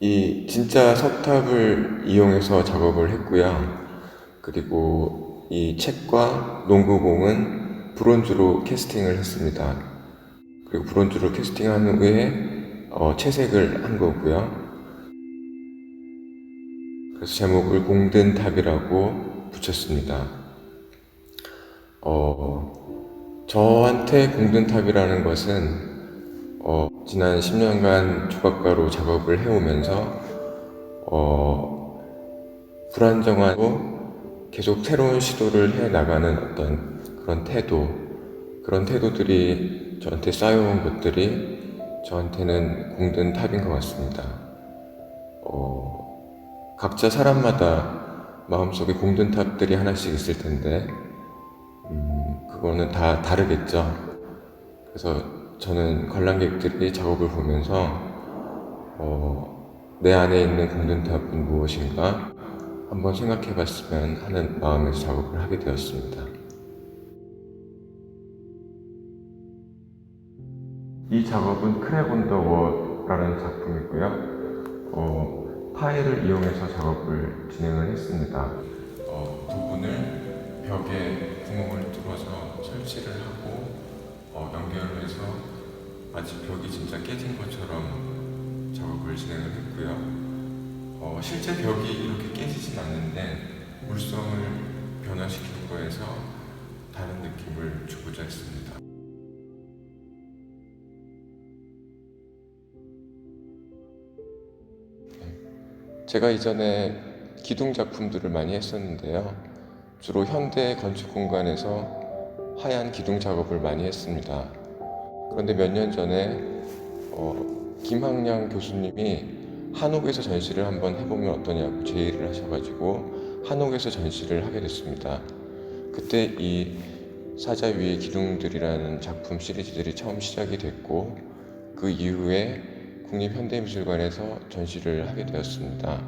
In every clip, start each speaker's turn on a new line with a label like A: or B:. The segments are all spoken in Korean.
A: 이 진짜 석탑을 이용해서 작업을 했고요. 그리고 이 책과 농구공은 브론즈로 캐스팅을 했습니다. 그리고 브론즈로 캐스팅한 후에 어, 채색을 한 거고요. 그래서 제목을 공든 탑이라고 붙였습니다. 어, 저한테 공든 탑이라는 것은 어, 지난 10년간 조각가로 작업을 해오면서 어, 불안정하고 계속 새로운 시도를 해 나가는 어떤 그런 태도, 그런 태도들이 저한테 쌓여온 것들이 저한테는 공든 탑인 것 같습니다. 어, 각자 사람마다 마음속에 공든 탑들이 하나씩 있을 텐데, 음, 그거는 다 다르겠죠. 그래서 저는 관람객들이 작업을 보면서 어, 내 안에 있는 공든탑은 무엇인가 한번 생각해 봤으면 하는 마음에서 작업을 하게 되었습니다. 이 작업은 크랙 온더 워라는 작품이고요. 어, 파일을 이용해서 작업을 진행을 했습니다. 어, 부분을 벽에 구멍을 뚫어서 설치를 하고 어, 연결을 해서 마치 벽이 진짜 깨진 것처럼 작업을 진행을 했고요. 어, 실제 벽이 이렇게 깨지진 않는데 물성을 변화시킨 거에서 다른 느낌을 주고자 했습니다. 제가 이전에 기둥 작품들을 많이 했었는데요. 주로 현대 건축 공간에서 하얀 기둥 작업을 많이 했습니다. 그런데 몇 년 전에 어, 김학량 교수님이 한옥에서 전시를 한번 해보면 어떠냐고 제의를 하셔가지고 한옥에서 전시를 하게 됐습니다. 그때 이 사자 위의 기둥들이라는 작품 시리즈들이 처음 시작이 됐고 그 이후에 국립현대미술관에서 전시를 하게 되었습니다.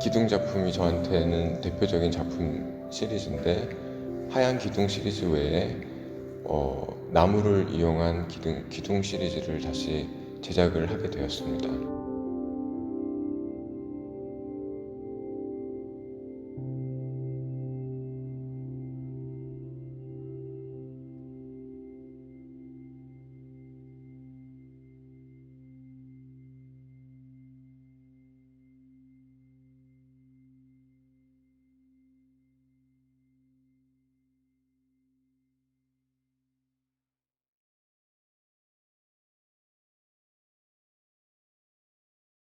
A: 기둥 작품이 저한테는 대표적인 작품 시리즈인데 하얀 기둥 시리즈 외에 어, 나무를 이용한 기둥, 기둥 시리즈를 다시 제작을 하게 되었습니다.